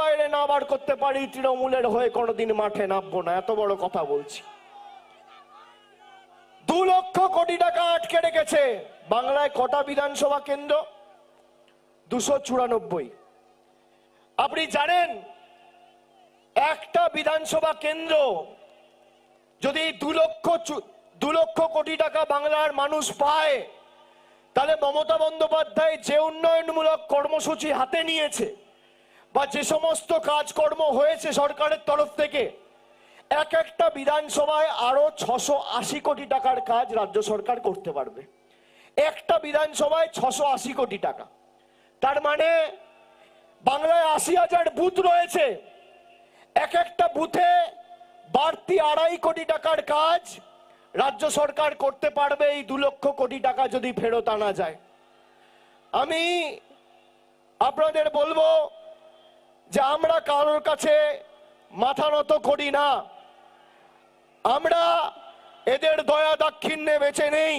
বাইরে না বার করতে পারি, তৃণমূলের হয়ে কোনোদিন মাঠে নামবো না। এত বড় কথা বলছি। দু লক্ষ কোটি টাকা আটকে রেখেছে বাংলায় কটা বিধানসভা কেন্দ্র? দুশো চুরানব্বই। আপনি জানেন, একটা বিধানসভা কেন্দ্র যদি দু লক্ষ দু লক্ষ কোটি টাকা বাংলার মানুষ পায়, তাহলে মমতা বন্দ্যোপাধ্যায় যে উন্নয়নমূলক কর্মসূচি হাতে নিয়েছে বা যে সমস্ত কাজকর্ম হয়েছে সরকারের তরফ থেকে, এক একটা বিধানসভায় আরও ছশো আশি কোটি টাকার কাজ রাজ্য সরকার করতে পারবে। একটা বিধানসভায় ছশো আশি কোটি টাকা। তার মানে বাংলায় আশি হাজার বুথ রয়েছে। এক একটা বুথে বাড়তি আড়াই কোটি টাকার কাজ রাজ্য সরকার করতে পারবে এই দু লক্ষ কোটি টাকা যদি ফেরত আনা যায়। আমি আপনাদের বলব যে আমরা কারোর কাছে মাথা নত করি না। আমরা এদের দয়া দাক্ষিণ্যে বেঁচে নেই।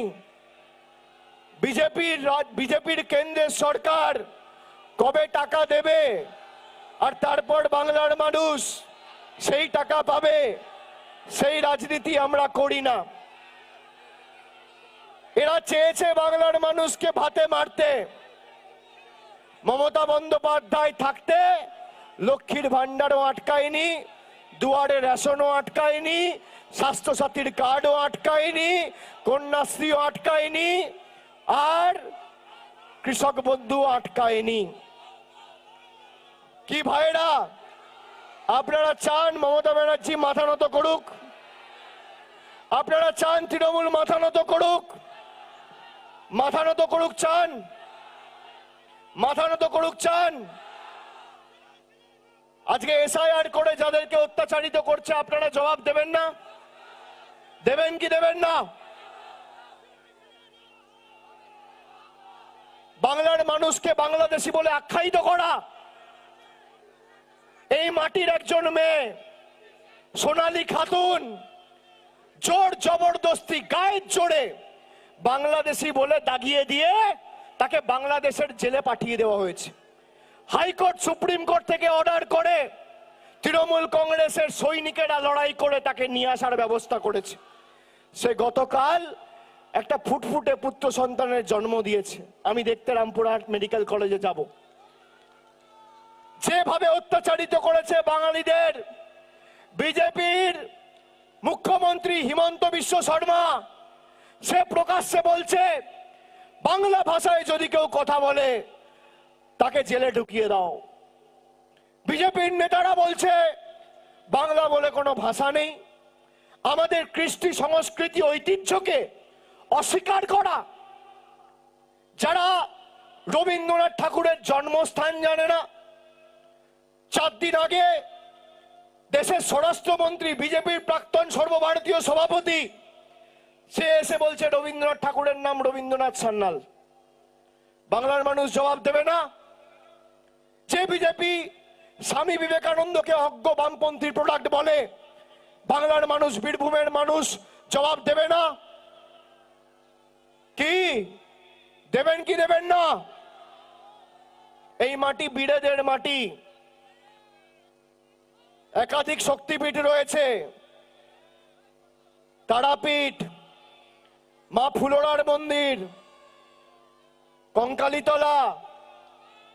বিজেপির বিজেপির কেন্দ্রের সরকার কবে টাকা দেবে আর তারপর বাংলার মানুষ সেই টাকা পাবে, সেই রাজনীতি আমরা করি না। এরা চেয়েছে বাংলার মানুষকে ভাতে মারতে। মমতা বন্দ্যোপাধ্যায় থাকতে লক্ষ্মীর ভান্ডারও আটকায়নি, দুয়ারে রেশনও আটকায়নি, স্বাস্থ্যসাথীর কার্ডও আটকায়নি, কন্যাশ্রীও আটকায়নি, আর কৃষক বন্ধু আটকায়নি। কি ভাইরা আপনারা চান মমতা ব্যানার্জি মাথা নত করুক? আপনারা চান তৃণমূল মাথা নত করুক? মাথা নত করুক চান? মাথা নত করুক চান? আজকে এসআইআর করে যাদেরকে অত্যাচারিত করছে, আপনারা জবাব দেবেন না? দেবেন কি দেবেন না? বাংলার মানুষকে বাংলাদেশি বলে আখ্যায়িত করা। এই মাটির একজন মেয়ে, সোনালী খাতুন, জোর জবরদস্তি, গায়ের জোরে বাংলাদেশি বলে দাগিয়ে দিয়ে তাকে বাংলাদেশের জেলে পাঠিয়ে দেওয়া হয়েছে। হাইকোর্ট সুপ্রিম কোর্ট থেকে অর্ডার করে তৃণমূল কংগ্রেসের সৈনিকেরা লড়াই করে তাকে নিয়ে আসার ব্যবস্থা করেছে। সে গতকাল একটা ফুটফুটে পুত্র সন্তানের জন্ম দিয়েছে। আমি দেখতে রামপুরহাট মেডিকেল কলেজে যাব। যেভাবে অত্যাচারিত করেছে বাঙালিদের, বিজেপির মুখ্যমন্ত্রী হিমন্ত বিশ্ব শর্মা, সে প্রকাশ্যে বলছে, বাংলা ভাষায় যদি কেউ কথা বলে তাকে জেলে ঢুকিয়ে দাও। বিজেপির নেতারা বলছে, বাংলা বলে কোনো ভাষা নেই। আমাদের কৃষ্টি সংস্কৃতি ঐতিহ্যকে অস্বীকার করা। যারা রবীন্দ্রনাথ ঠাকুরের জন্মস্থান জানে না চার দিন আগে দেশের স্বরাষ্ট্রমন্ত্রী, বিজেপির প্রাক্তন সর্বভারতীয় সভাপতি, সে এসে বলছে, রবীন্দ্রনাথ ঠাকুরের নাম রবীন্দ্রনাথ সান্যাল। বাংলার মানুষ জবাব দেবে না। যে বিজেপি স্বামী বিবেকানন্দকে অজ্ঞ বামপন্থী প্রোডাক্ট বলে, বাংলার মানুষ বীরভূমের মানুষ জবাব দেবে না। কি? দেবেন কি দেবেন না? এই মাটি বীরেদের মাটি। একাধিক শক্তিপীঠ রয়েছে। তারাপীঠ, মা ফুলোরার মন্দির, কঙ্কালীতলা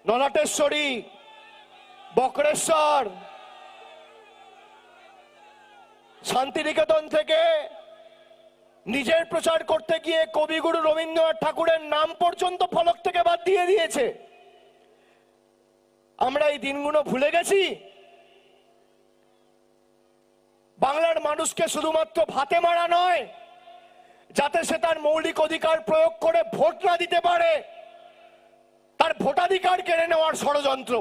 নলাটেশ্বরী বক্রেশ্বর, শান্তিনিকেতন থেকে নিজের প্রচার করতে গিয়ে কবিগুরু রবীন্দ্রনাথ ঠাকুরের নাম পর্যন্ত ফলক থেকে বাদ দিয়ে দিয়েছে। আমরা এই দিনগুলো ভুলে গেছি। বাংলার মানুষকে শুধুমাত্র ভাতে মারা নয়, যাতে সে তার মৌলিক অধিকার প্রয়োগ করে ভোট না দিতে পারে। তার ভোটাধিকার কেড়ে নেওয়ার ষড়যন্ত্র।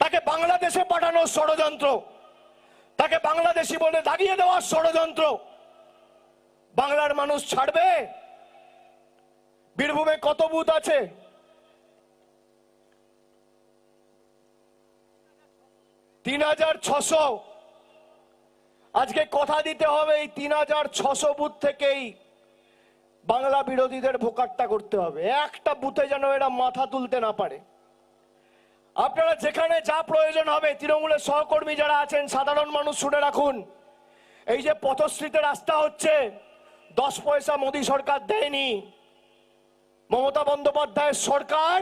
তাকে বাংলাদেশে পাঠানোর ষড়যন্ত্র। তাকে বাংলাদেশি বলে দাগিয়ে দেওয়ার ষড়যন্ত্র। বাংলার মানুষ ছাড়বে? বীরভূমে কত বুথ আছে? তিন হাজার ছশো। আজকে কথা দিতে হবে এই তিন হাজার ছশো বুথ থেকেই। বাংলা বিরোধীদের ভোকাট্টা করতে হবে। একটা বুথে যেন এরা মাথা তুলতে না পারে। আপনারা যেখানে যা প্রয়োজন হবে, তৃণমূলের সহকর্মী যারা আছেন, সাধারণ মানুষ শুনে রাখুন। এই যে পথশ্রীতে রাস্তা হচ্ছে, দশ পয়সা মোদী সরকার দেয়নি। মমতা বন্দ্যোপাধ্যায়ের সরকার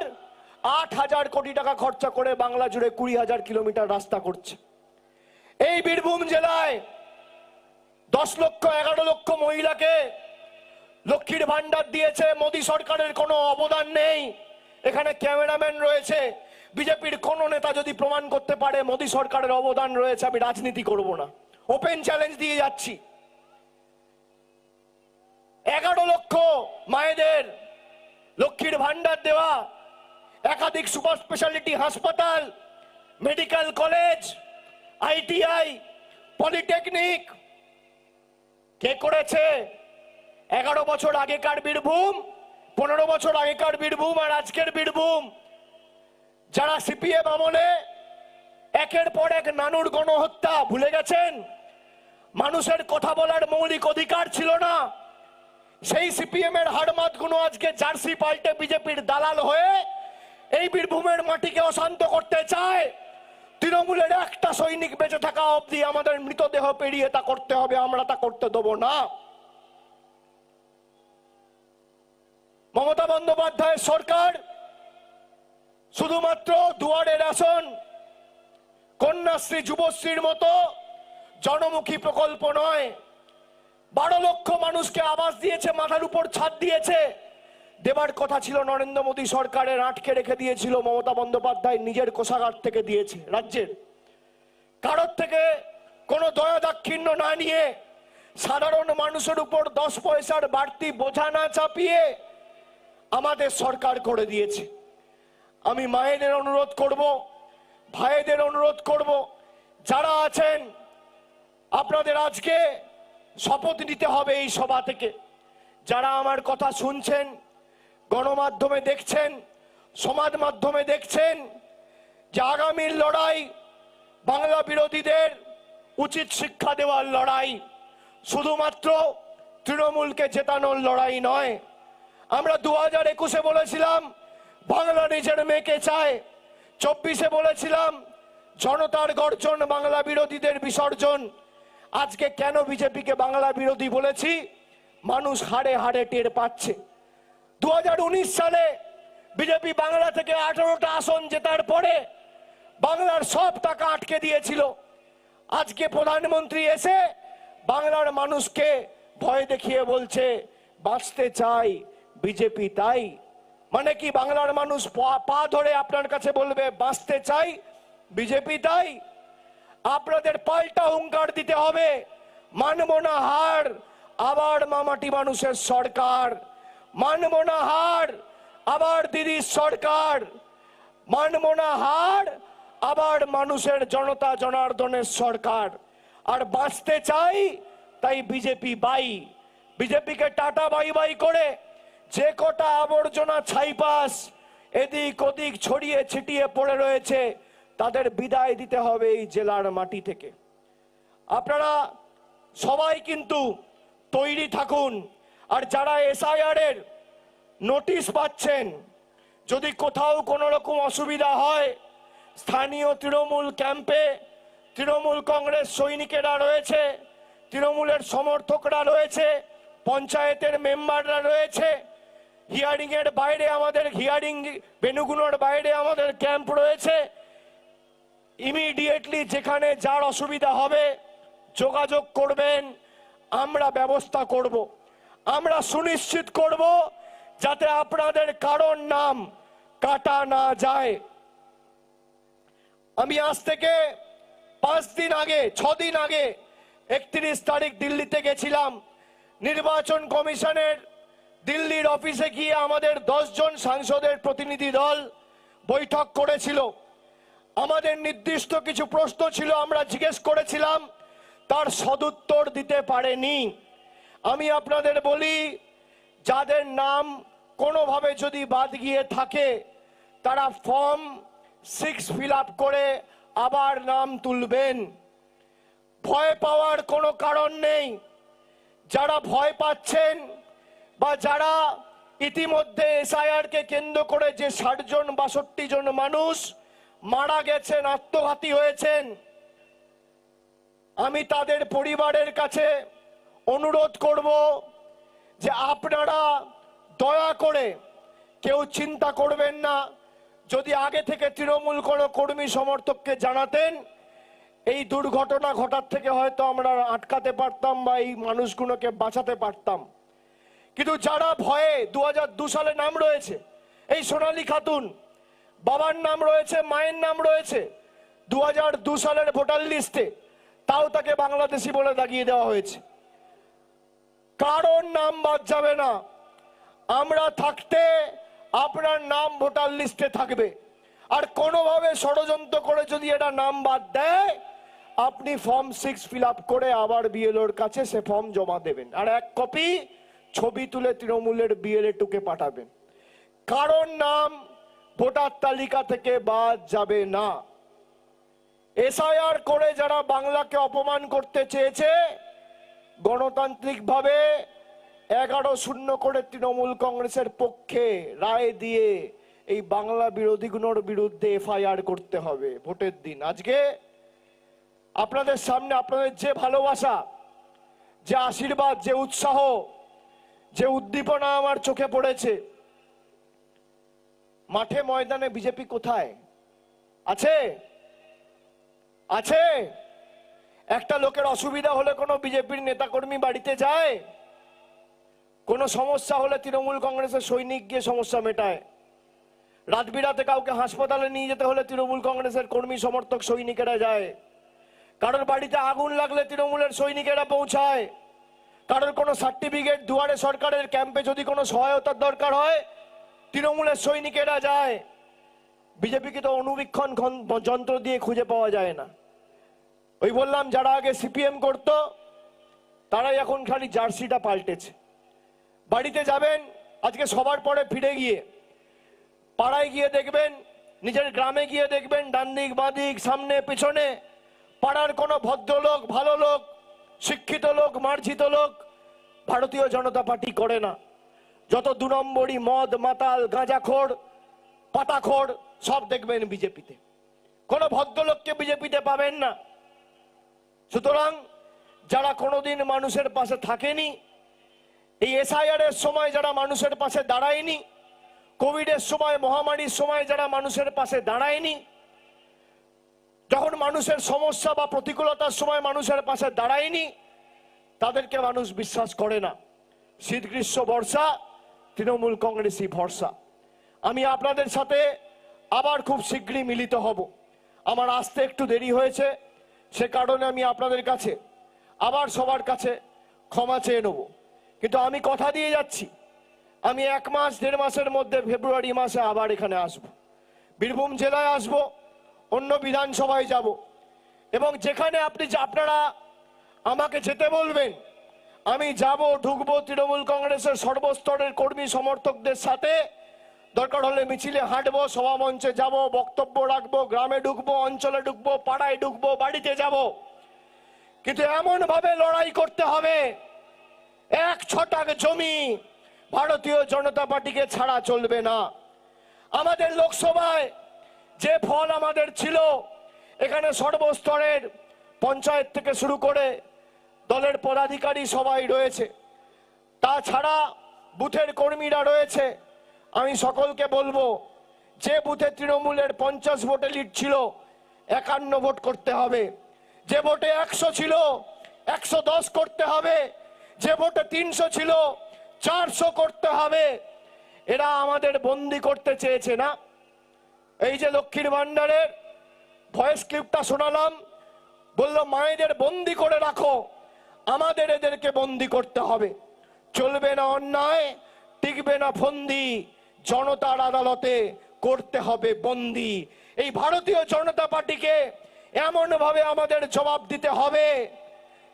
আট হাজার কোটি টাকা খরচা করে বাংলা জুড়ে কুড়ি হাজার কিলোমিটার রাস্তা করছে। এই বীরভূম জেলায় দশ লক্ষ, এগারো লক্ষ মহিলাকে লক্ষ্মীর ভান্ডার দিয়েছে, মোদী সরকারের কোনো অবদান নেই। এখানে ক্যামেরাম্যান রয়েছে, বিজেপির কোন নেতা যদি প্রমাণ করতে পারে মোদী সরকারের অবদান রয়েছে, আমি রাজনীতি করব না। ওপেন চ্যালেঞ্জ দিয়ে যাচ্ছি। এগারো লক্ষ মায়েদের লক্ষ্মীর ভান্ডার দেওয়া, একাধিক সুপার স্পেশালিটি হাসপাতাল, মেডিকেল কলেজ, আইটিআই, পলিটেকনিক। কে করেছে? এগারো বছর আগেকার বীরভূম, পনেরো বছর আগেকার বীরভূম আর আজকের বীরভূম। যারা সিপিএম আমলে একের পর এক নানুর গণহত্যা, ভুলে গেছেন? মানুষের কথা বলার মৌলিক অধিকার ছিল না। সেই সিপিএম এর হাড়মাতগুলো আজকে জার্সি পাল্টে বিজেপির দালাল হয়ে এই বীরভূমের মাটিকে অশান্ত করতে চায়। তৃণমূলের একটা সৈনিক বেঁচে থাকা অবধি আমাদের মৃতদেহ পেরিয়ে তা করতে হবে, আমরা তা করতে দেবো না। মমতা বন্দ্যোপাধ্যায়ের সরকার শুধুমাত্র দুয়ারে আসন কন্যাশ্রী, যুবশ্রীর মতো জনমুখী প্রকল্প নয়, বারো লক্ষ মানুষকে আবাস দিয়েছে, মাথার উপর ছাদ দিয়েছে। দেবার কথা ছিল নরেন্দ্র মোদী সরকারের, আটকে রেখে দিয়েছিল মমতা বন্দ্যোপাধ্যায়, নিজের কোষাগার থেকে দিয়েছে রাজ্যের। কারোর থেকে কোনো দয়া দাক্ষিণ্য না নিয়ে সাধারণ মানুষের উপর দশ পয়সার বাড়তি বোঝা না চাপিয়ে আমাদের সরকার করে দিয়েছে। আমি মায়েদের অনুরোধ করব, ভাইদের অনুরোধ করব, যারা আছেন, আপনাদের আজকে শপথ নিতে হবে এই সভা থেকে। যারা আমার কথা শুনছেন, গণমাধ্যমে দেখছেন, সমাজ মাধ্যমে দেখছেন, যে আগামীর লড়াই বাংলা বিরোধীদের উচিত শিক্ষা দেওয়ার লড়াই, শুধুমাত্র তৃণমূলকে জেতানোর লড়াই নয় আমরা দু হাজার একুশে বলেছিলাম, বাংলা নিজের মেয়েকে চায়। চব্বিশে বলেছিলাম, জনতার গর্জন বাংলা বিরোধীদের বিসর্জন। আজকে কেন বিজেপিকে বাংলা বিরোধী বলেছি? মানুষ হাড়ে হাড়ে টের পাচ্ছে। দু হাজার উনিশ সালে বিজেপি বাংলা থেকে আঠারোটা আসন জেতার পরে বাংলার সব টাকা আটকে দিয়েছিল। আজকে প্রধানমন্ত্রী এসে বাংলার মানুষকে ভয় দেখিয়ে বলছে, বাঁচতে চাই। বিজেপি, তাই? মানে কি বাংলার মানুষ পা- ধরে আপনার কাছে বলবে, বাঁচতে চাই? বিজেপি, তাই? আপনাদের পাল্টা হুঙ্কার দিতে হবে। মানব না হার, আবার মামাটি মানুষের সরকার। মানব না হার, আবার দিদির সরকার। মানব না হার, আবার মানুষের জনতা জনার্দনের সরকার। আর বাঁচতে চাই, তাই বিজেপি বাই। বিজেপিকে টাটা বাই বাই করে যে কটা আবর্জনা ছাইপাস এদিক ওদিক ছড়িয়ে ছিটিয়ে পড়ে রয়েছে, তাদের বিদায় দিতে হবে এই জেলার মাটি থেকে। আপনারা সবাই কিন্তু তৈরি থাকুন, আর যারা এসআইআর এর নোটিশ পাচ্ছেন, যদি কোথাও কোনো রকম অসুবিধা হয়, স্থানীয় তৃণমূল ক্যাম্পে তৃণমূল কংগ্রেস সৈনিকেরা রয়েছে, তৃণমূলের সমর্থকরা রয়েছে, পঞ্চায়েতের মেম্বাররা রয়েছে হিয়ারিং এর বাইরে আমাদের হিয়ারিং বেনুগুনোর বাইরে আমাদের ক্যাম্প রয়েছে। ইমিডিয়েটলি যেখানে যার অসুবিধা হবে, যোগাযোগ করবেন, আমরা ব্যবস্থা করব। আমরা সুনিশ্চিত করব যাতে আপনাদের কারণ নাম কাটা না যায়। আমি আজ থেকে পাঁচ দিন আগে, ছ দিন আগে একত্রিশ তারিখ দিল্লিতে গেছিলাম। নির্বাচন কমিশনের দিল্লির অফিসে গিয়ে আমাদের জন সাংসদের প্রতিনিধি দল বৈঠক করেছিল। আমাদের নির্দিষ্ট কিছু প্রশ্ন ছিল, আমরা জিজ্ঞেস করেছিলাম, তার সদুত্তর দিতে পারেনি। আমি আপনাদের বলি, যাদের নাম কোনোভাবে যদি বাদ গিয়ে থাকে, তারা ফর্ম সিক্স ফিল করে আবার নাম তুলবেন। ভয় পাওয়ার কোনো কারণ নেই। যারা ভয় পাচ্ছেন বা যারা ইতিমধ্যে এসআইআর কে কেন্দ্র করে যে ষাট জন বাষট্টি জন মানুষ মারা গেছেন, আত্মঘাতী হয়েছেন, আমি তাদের পরিবারের কাছে অনুরোধ করব যে আপনারা দয়া করে কেউ চিন্তা করবেন না। যদি আগে থেকে তৃণমূল কোনো কর্মী সমর্থককে জানাতেন, এই দুর্ঘটনা ঘটার থেকে হয়তো আমরা আটকাতে পারতাম বা এই মানুষগুলোকে বাঁচাতে পারতাম। কিন্তু যারা ভয়ে দু সালে নাম রয়েছে, এই সোনালী খাতুন, বাবার নাম রয়েছে, মায়ের নাম রয়েছে দু সালের ভোটার লিস্টে তাও তাকে বাংলাদেশি বলে দাগিয়ে দেওয়া হয়েছে। কারোর নাম বাদ যাবে না। আমরা থাকতে আপনার নাম ভোটার লিস্টে থাকবে। আর কোনোভাবে ষড়যন্ত্র করে যদি এটা নাম বাদ দেয়, আপনি ফর্ম সিক্স ফিল করে আবার বিএলওর কাছে সে ফর্ম জমা দেবেন। আর এক কপি ছবি তুলে তৃণমূলের বিএলএ টুকে পাঠাবেন। কারণ নাম ভোটার তালিকা থেকে বাদ যাবে না। এসআইআর করে যারা বাংলাকে অপমান করতে চেয়েছে, গণতান্ত্রিকভাবে এগারো শূন্য করে তৃণমূল কংগ্রেসের পক্ষে রায় দিয়ে এই বাংলা বিরোধীগুলোর বিরুদ্ধে এফআইআর করতে হবে ভোটের দিন। আজকে আপনাদের সামনে আপনাদের যে ভালোবাসা, যে আশীর্বাদ, যে উৎসাহ যে উদ্দীপনা আমার চোখে পড়েছে, মাঠে ময়দানে বিজেপি কোথায়? আছে? আছে? একটা লোকের অসুবিধা হলে কোনো বিজেপির নেতাকর্মী বাড়িতে যায়? কোনো সমস্যা হলে তৃণমূল কংগ্রেসের সৈনিক গিয়ে সমস্যা মেটায়। রাত বিরাতে কাউকে হাসপাতালে নিয়ে যেতে হলে তৃণমূল কংগ্রেসের কর্মী, সমর্থক সৈনিকেরা যায়। কারোর বাড়িতে আগুন লাগলে তৃণমূলের সৈনিকেরা পৌঁছায়। কারোর কোনো সার্টিফিকেট দুয়ারে সরকারের ক্যাম্পে যদি কোনো সহায়তার দরকার হয়, তৃণমূলের সৈনিকেরা যায়। বিজেপিকে তো অনুবীক্ষণ যন্ত্র দিয়ে খুঁজে পাওয়া যায় না। ওই বললাম, যারা আগে সিপিএম করত, তারাই এখন খালি জার্সিটা পাল্টেছে। বাড়িতে যাবেন, আজকে সবার পরে ফিরে গিয়ে। পাড়ায় গিয়ে দেখবেন, নিজের গ্রামে গিয়ে দেখবেন ডান দিক বাঁ দিক সামনে, পেছনে। পাড়ার কোনো ভদ্রলোক, ভালো লোক শিক্ষিত লোক, মার্জিত লোক, ভারতীয় জনতা পার্টি করে না। যত দু নম্বরই মদ, মাতাল, গাঁজাখোর পাতাখোর সব দেখবেন বিজেপিতে। কোনো ভদ্রলোককে বিজেপিতে পাবেন না। সুতরাং যারা কোনোদিন মানুষের পাশে থাকেনি, এই এসআইআর এর সময় যারা মানুষের পাশে দাঁড়ায়নি, কোভিডের সময়, মহামারীর সময় যারা মানুষের পাশে দাঁড়ায়নি যখন মানুষের সমস্যা বা প্রতিকূলতার সময় মানুষের পাশে দাঁড়ায়নি, তাদেরকে মানুষ বিশ্বাস করে না। শীত গ্রীষ্ম বর্ষা, তৃণমূল কংগ্রেসই ভরসা। আমি আপনাদের সাথে আবার খুব শীঘ্রই মিলিত হব। আমার আসতে একটু দেরি হয়েছে, সে কারণে আমি আপনাদের কাছে, আবার সবার কাছে ক্ষমা চেয়ে নেব। কিন্তু আমি কথা দিয়ে যাচ্ছি। আমি এক মাস, দেড় মাসের মধ্যে ফেব্রুয়ারি মাসে আবার এখানে আসব। বীরভূম জেলায় আসব। অন্য বিধানসভায় যাব। এবং যেখানে আপনি আপনারা আমাকে যেতে বলবেন, আমি যাব ঢুকবো তৃণমূল কংগ্রেসের সর্বস্তরের কর্মী সমর্থকদের সাথে। দরকার হলে মিছিলে হাঁটবো, সভা মঞ্চে যাব, বক্তব্য রাখব, গ্রামে ঢুকবো, অঞ্চলে ঢুকবো, পাড়ায় ঢুকবো, বাড়িতে যাব। কিন্তু এমন ভাবে লড়াই করতে হবে, এক ছটাক জমি ভারতীয় জনতা পার্টিকে ছাড়া চলবে না। আমাদের লোকসভায় যে ফল আমাদের ছিল, এখানে সর্বস্তরের পঞ্চায়েত থেকে শুরু করে দলের পদাধিকারী সবাই রয়েছে। তাছাড়া বুথের কর্মীরা রয়েছে। আমি সকলকে বলব, যে বুথে তৃণমূলের পঞ্চাশ ভোটে লিড ছিল, একান্ন ভোট করতে হবে। যে ভোটে একশো ছিল, একশো দশ করতে হবে। যে ভোটে তিনশো ছিল, চারশো করতে হবে। এরা আমাদের বন্দি করতে চেয়েছে না। এই যে লক্ষ্মীর ভান্ডারের ভয়েস ক্লিপটা শোনালাম, বলল, মায়েদের বন্দি করে রাখো, আমাদের এদেরকে বন্দি করতে হবে। চলবে না অন্যায়, টিকবে না ফন্দি, জনতার আদালতে করতে হবে বন্দি। এই ভারতীয় জনতা পার্টিকে এমন ভাবে আমাদের জবাব দিতে হবে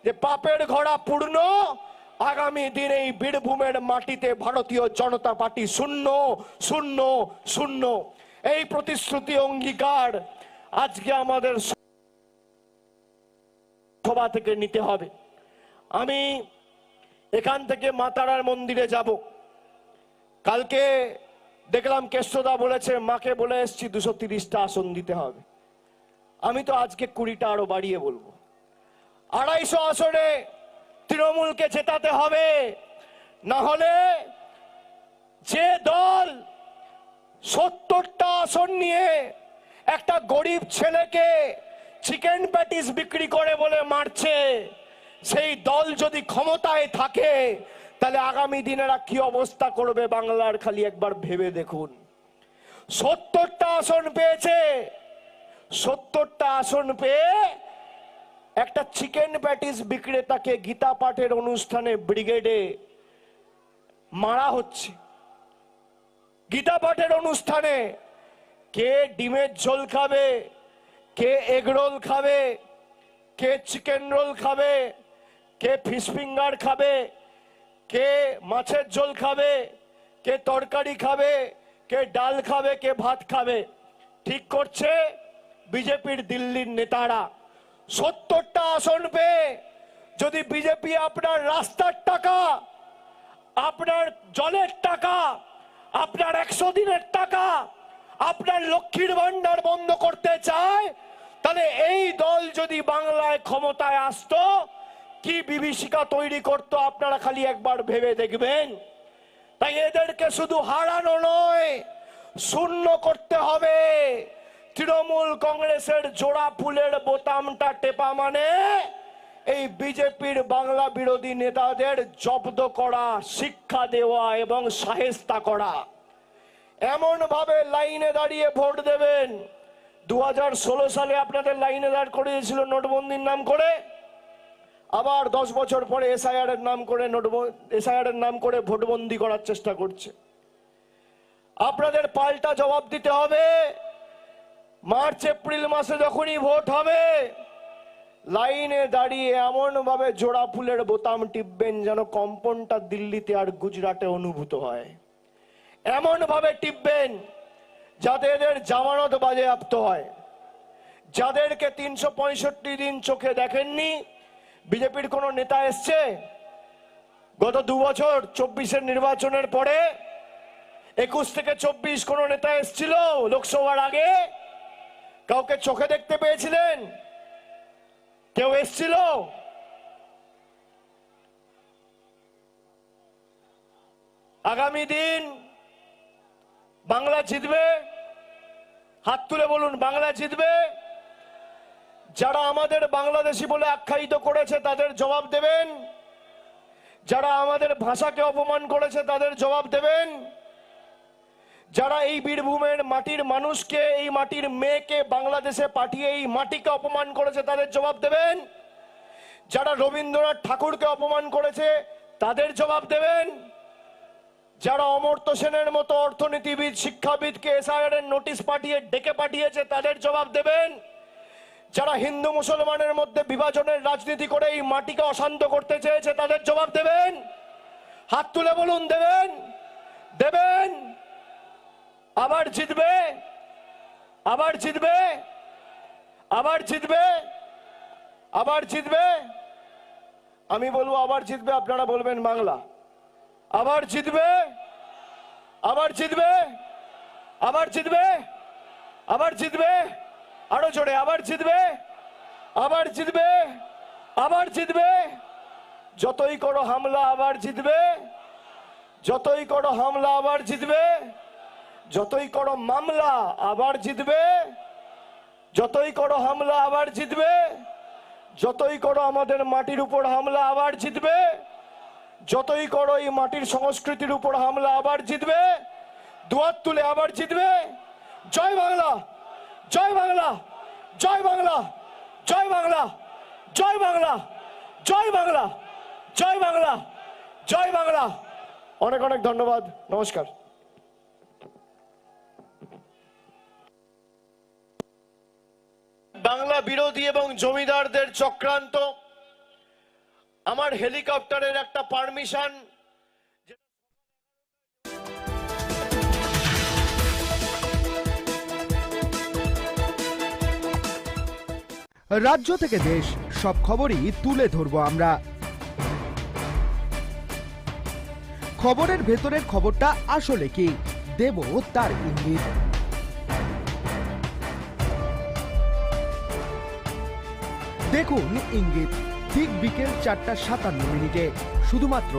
যে পাপের ঘোড়া পূর্ণ, আগামী দিনে বীরভূমের মাটিতে ভারতীয় জনতা পার্টি শূন্য শূন্য শূন্য। এই প্রতিশ্রুতি অঙ্গীকার আজকে আমাদের সভা থেকে নিতে হবে। আমি এখান থেকে মাতারার মন্দিরে যাব। কালকে দেখলাম কেষ্টদা বলেছে, মাকে বলে এসছি, দুশো তিরিশটা আসন দিতে হবে। আমি তো আজকে কুড়িটা আরও বাড়িয়ে বলব। আড়াইশো আসনে তৃণমূলকে জেতাতে হবে। না হলে যে দল সত্তরটা আসন নিয়ে একটা গরিব ছেলেকে চিকেন প্যাটিস বিক্রি করে বলে মারছে। সেই দল যদি ক্ষমতায় থাকে, তাহলে আগামী দিনেরা কি অবস্থা করবে বাংলার খালি একবার ভেবে দেখুন। সত্তরটা আসন পেয়েছে। সত্তরটা আসন পেয়ে একটা চিকেন প্যাটিস বিক্রেতাকে গীতা পাঠের অনুষ্ঠানে ব্রিগেডে মারা হচ্ছে। গীতা পাঠের অনুষ্ঠানে কে ডিমের ঝোল খাবে, কে এগ রোল খাবে, কে চিকেন রোল খাবে, কে ফিশ ফিঙ্গার খাবে, কে মাছের ঝোল খাবে, কে তরকারি খাবে, কে ডাল খাবে, কে ভাত খাবে। ঠিক করছে বিজেপির দিল্লির নেতারা। সত্তরটা আসন পেয়ে যদি বিজেপি আপনার রাস্তার টাকা, আপনার জলের টাকা আপনার একশো দিনের টাকা আপনার লক্ষ্মীর ভান্ডার বন্ধ করতে চায়, তাহলে এই দল যদি বাংলায় ক্ষমতায় আসতো, কি বিভীষিকা তৈরি করতো আপনারা খালি একবার ভেবে দেখবেন? তাই এদেরকে শুধু হারানো নয়, শূন্য করতে হবে। তৃণমূল কংগ্রেসের জোড়া ফুলের বোতামটা টেপা মানে এই বিজেপির বাংলা বিরোধী নেতাদের জব্দ করা, শিক্ষা দেওয়া এবং সাহেস্তা করা। এমন ভাবে লাইনে দাঁড়িয়ে ভোট দেবেন। দু হাজার ষোলো সালে আপনাদের লাইনে দাঁড় করে করিয়েছিল নোটবন্দির নাম করে। আবার দশ বছর পরে এসআইআর নাম করে নোট এসআইআর এর নাম করে ভোটবন্দি করার চেষ্টা করছে। আপনাদের পাল্টা জবাব দিতে হবে। মার্চ, এপ্রিল মাসে যখনই ভোট হবে লাইনে দাঁড়িয়ে এমন ভাবে জোড়া ফুলের বোতাম টিপবেন যেন কম্পনটা দিল্লিতে আর গুজরাটে অনুভূত হয়। এমন ভাবে টিপবেন যাতে এদের জামানত বাজেয়াপ্ত হয়। যাদেরকে তিনশো পঁয়ষট্টি দিন চোখে দেখেননি, বিজেপির কোন নেতা এসছে? গত দু বছর চব্বিশের নির্বাচনের পরে একুশ থেকে চব্বিশ কোন নেতা এসছিল লোকসভার আগে? কাউকে চোখে দেখতে পেয়েছিলেন? কেউ এসছিল? আগামী দিন বাংলা জিতবে? হাত তুলে বলুন, বাংলা জিতবে? যারা আমাদের বাংলাদেশি বলে আখ্যায়িত করেছে, তাদের জবাব দেবেন। যারা আমাদের ভাষাকে অপমান করেছে, তাদের জবাব দেবেন। যারা এই বীরভূমের মাটির মানুষকে, এই মাটির মেয়েকে বাংলাদেশে পাঠিয়ে এই মাটিকে অপমান করেছে, তাদের জবাব দেবেন? যারা রবীন্দ্রনাথ ঠাকুরকে অপমান করেছে, তাদের জবাব দেবেন? যারা অমর্ত্য সেনের মতো অর্থনীতিবিদ, শিক্ষাবিদকে এসআইআর এর নোটিশ পাঠিয়ে, ডেকে পাঠিয়েছে, তাদের জবাব দেবেন? যারা হিন্দু মুসলমানের মধ্যে বিভাজনের রাজনীতি করে এই মাটিকে অশান্ত করতে চেয়েছে, তাদের জবাব দেবেন? হাত তুলে বলুন, দেবেন? দেবেন? আবার জিতবে আবার জিতবে আবার জিতবে আবার জিতবে আমি বলব আবার জিতবে আপনারা বলবেন বাংলা আবার জিতবে আবার জিতবে আবার জিতবে আবার জিতবে আরও জোরে আবার জিতবে আবার জিতবে আবার জিতবে যতই করো হামলা আবার জিতবে যতই করো হামলা আবার জিতবে যতই করো মামলা, আবার জিতবে। যতই করো হামলা, আবার জিতবে। যতই করো আমাদের মাটির উপর হামলা, আবার জিতবে। যতই করো এই মাটির সংস্কৃতির উপর হামলা, আবার জিতবে। দুয়ার তুলে আবার জিতবে। জয় বাংলা জয় বাংলা জয় বাংলা জয় বাংলা জয় বাংলা জয় বাংলা জয় বাংলা জয় বাংলা। অনেক অনেক ধন্যবাদ। নমস্কার। বাংলা বিরোধী এবং জমিদারদের চক্রান্ত। আমার হেলিকপ্টারের একটা পারমিশন। রাজ্য থেকে দেশ, সব খবরই তুলে ধরবো আমরা। খবরের ভেতরের খবরটা আসলে কি? দেব তার ইঙ্গিত। দেখুন ইঙ্গিত। ঠিক বিকেল চারটা সাতান্ন মিনিটে শুধুমাত্র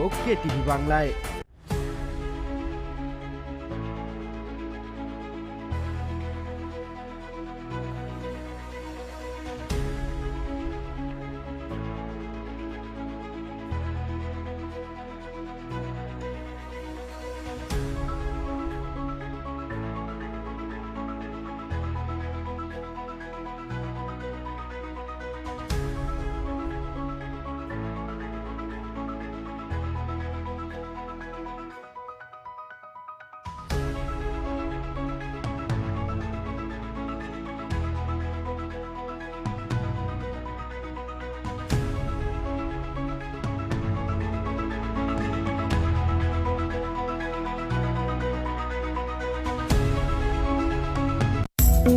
し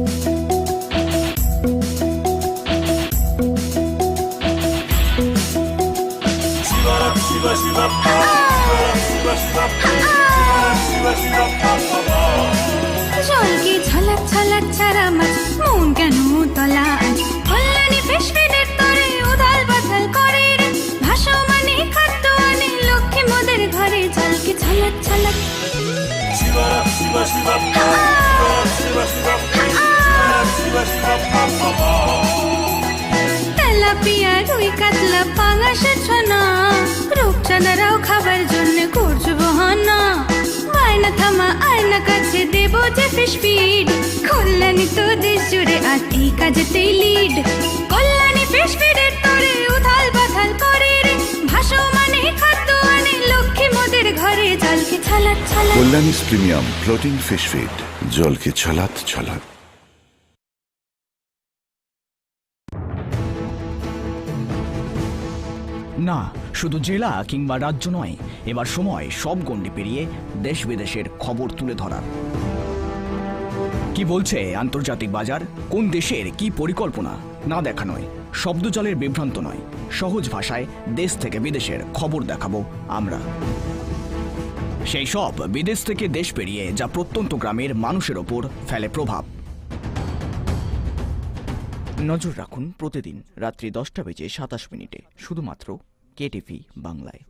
ばらくしばしばしばししばしばしばしばしばししばしばしばしばしばししばしば তেলাপিয়া রুই কাতলা পাঙাশে ছনা রূপচাঁদারাও খাবার জন্য করছ বহানা। থামা আয়না কাছে দেব যে ফিশ কল্যাণী তো দেশ জুড়ে আর এই কাজেতেই লিড কল্যাণী উথাল পাথাল করে রে। মানে খাদ্য আনে লক্ষ্মী মোদের ঘরে জলকে ছালাক ছালাক Kalyani's premium floating fish feed জলকে ছলাৎ ছলাৎ। না, শুধু জেলা কিংবা রাজ্য নয়, এবার সময় সব গণ্ডি পেরিয়ে দেশ বিদেশের খবর তুলে ধরার। কি বলছে আন্তর্জাতিক বাজার? কোন দেশের কি পরিকল্পনা? না দেখা নয়, শব্দজালের বিভ্রান্ত নয়, সহজ ভাষায় দেশ থেকে বিদেশের খবর দেখাবো আমরা। সেই সব বিদেশ থেকে দেশ পেরিয়ে যা প্রত্যন্ত গ্রামের মানুষের ওপর ফেলে প্রভাব। নজর রাখুন প্রতিদিন রাত্রি দশটা বেজে সাতাশ মিনিটে, শুধুমাত্র কেটিভি বাংলায়।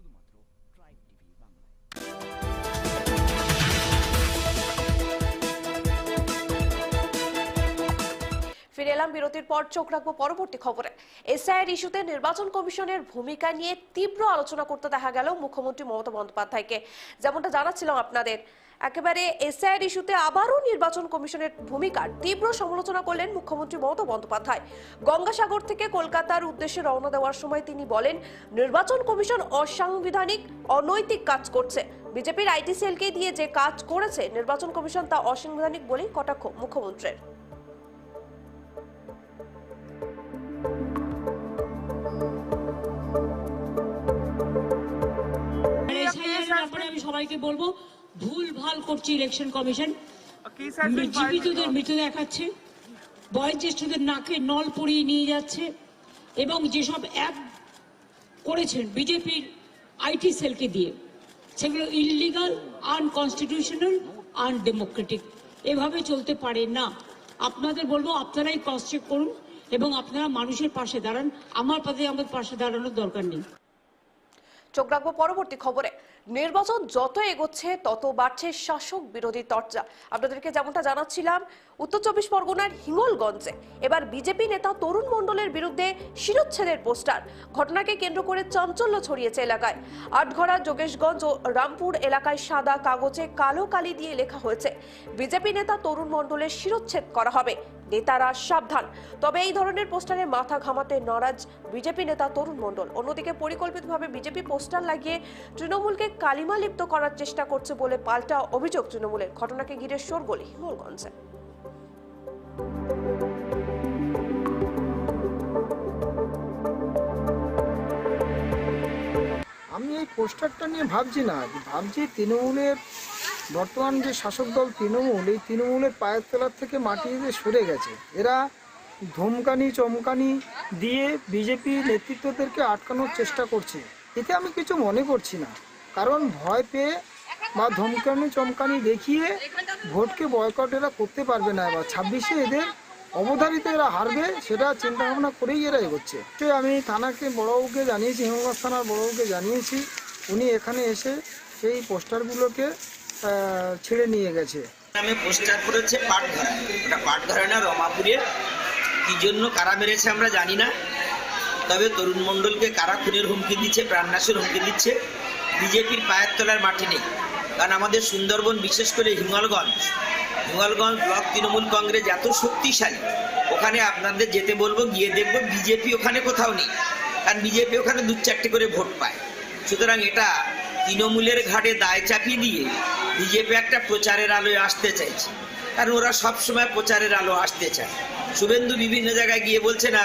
ফিরে এলাম বিরতির পর, চোখ রাখব পরবর্তী খবরে। এসআইআর ইস্যুতে নির্বাচন কমিশনের ভূমিকা নিয়ে তীব্র আলোচনা করতে দেখা গেল মুখ্যমন্ত্রী মমতা বন্দ্যোপাধ্যায়কে। যেমনটা জানাচ্ছিলাম আপনাদের একেবারে এসআইআর ইস্যুতে আবারও নির্বাচন কমিশনের ভূমিকার তীব্র সমালোচনা করলেন মুখ্যমন্ত্রী মমতা বন্দ্যোপাধ্যায়। গঙ্গাসাগর থেকে কলকাতার উদ্দেশ্যে রওনা দেওয়ার সময় তিনি বলেন, নির্বাচন কমিশন অসাংবিধানিক, অনৈতিক কাজ করছে। বিজেপির আইটি সেলকে দিয়ে যে কাজ করেছে নির্বাচন কমিশন তা অসাংবিধানিক বলেই কটাক্ষ মুখ্যমন্ত্রীর। আমি সবাইকে বলব ভুল ভালো করছে ইলেকশন কমিশন জীবিতদের মৃত দেখাচ্ছে বয়োজ্যেষ্ঠদের নাকে নল পরিয়ে নিয়ে যাচ্ছে এবং যেসব অ্যাপ করেছেন বিজেপির আইটি সেলকে দিয়ে সেগুলো ইললিগাল আনকনস্টিটিউশনাল আনডেমোক্রেটিক এভাবে চলতে পারে না। আপনাদের বলব আপনারাই ক্রস চেক করুন এবং আপনারা মানুষের পাশে দাঁড়ান। আমার পাশে আমাদের পাশে দাঁড়ানোর দরকার নেই। চোখ রাখব পরবর্তী খবরে। নির্বাচন যত এগোচ্ছে, তত বাড়ছে শাসক বিরোধী চর্চা আপনাদেরকে যেমনটা জানাচ্ছিলাম, উত্তর চব্বিশ পরগনার হিঙ্গলগঞ্জে এবার বিজেপি নেতা তরুণ মণ্ডলের বিরুদ্ধে শিরোচ্ছেদের পোস্টার। ঘটনাকে কেন্দ্র করে চাঞ্চল্য ছড়িয়েছে এলাকায়। আটঘরা, যোগেশগঞ্জ ও রামপুর এলাকায় সাদা কাগজে কালো কালি দিয়ে লেখা হয়েছে, বিজেপি নেতা তরুণ মণ্ডলের শিরোচ্ছেদ করা হবে। নেতারা সাবধান। তবে এই ধরনের পোস্টারে মাথা ঘামাতে নারাজ বিজেপি নেতা তরুণ মণ্ডল। অন্যদিকে পরিকল্পিতভাবে বিজেপি পোস্টার লাগিয়ে তৃণমূলকে কালিমা লিপ্ত করার চেষ্টা করছে বলে পাল্টা অভিযোগ তৃণমূলের। ঘটনাকে ঘিরে শোরগোল হিঙ্গলগঞ্জে। আমি এই পোস্টারটা নিয়ে ভাবছি না। ভাবছি তৃণমূলের বর্তমান যে শাসক দল তৃণমূল, এই তৃণমূলের পায়ের তলার থেকে মাটি দিয়ে সরে গেছে, এরা ধমকানি, চমকানি দিয়ে বিজেপি নেতৃত্বদেরকে আটকানোর চেষ্টা করছে। এতে আমি কিছু মনে করছি না। কারণ ভয় পেয়ে বা ধমকানি, চমকানি দেখিয়ে ভোটকে বয়কট এরা করতে পারবে না এবার। ছাব্বিশে এদের অবধারিত এরা হারবে, সেটা চিন্তা ভাবনা করেই এরা এগোচ্ছে। তো আমি থানাকে বড়বাবুকে জানিয়েছি হিমগঞ্জ থানার বড়বাবুকে জানিয়েছি। উনি এখানে এসে সেই পোস্টারগুলোকে ছেড়ে নিয়ে গেছে। নামে পোস্টার করেছে পাটঘরা। ওটা পাটঘরা না, রমাপুরে। কি জন্য, কারা মেরেছে আমরা জানি না। তবে তরুণ মণ্ডলকে কারা খুনের হুমকি দিচ্ছে, প্রাণনাশের হুমকি দিচ্ছে, বিজেপির পায়ের তলার মাটি নেই। কারণ আমাদের সুন্দরবন, বিশেষ করে হিমালগঞ্জ হিমালগঞ্জ ব্লক তৃণমূল কংগ্রেস এত শক্তিশালী, ওখানে আপনাদের যেতে বলব, গিয়ে দেখব, বিজেপি ওখানে কোথাও নেই। কারণ বিজেপি ওখানে দু চারটে করে ভোট পায়। সুতরাং এটা তৃণমূলের ঘাটে দায় চাপিয়ে দিয়ে বিজেপি একটা প্রচারের আলোয় আসতে চাইছে। কারণ ওরা সবসময় প্রচারের আলো আসতে চায়। শুভেন্দু বিভিন্ন জায়গায় গিয়ে বলছে না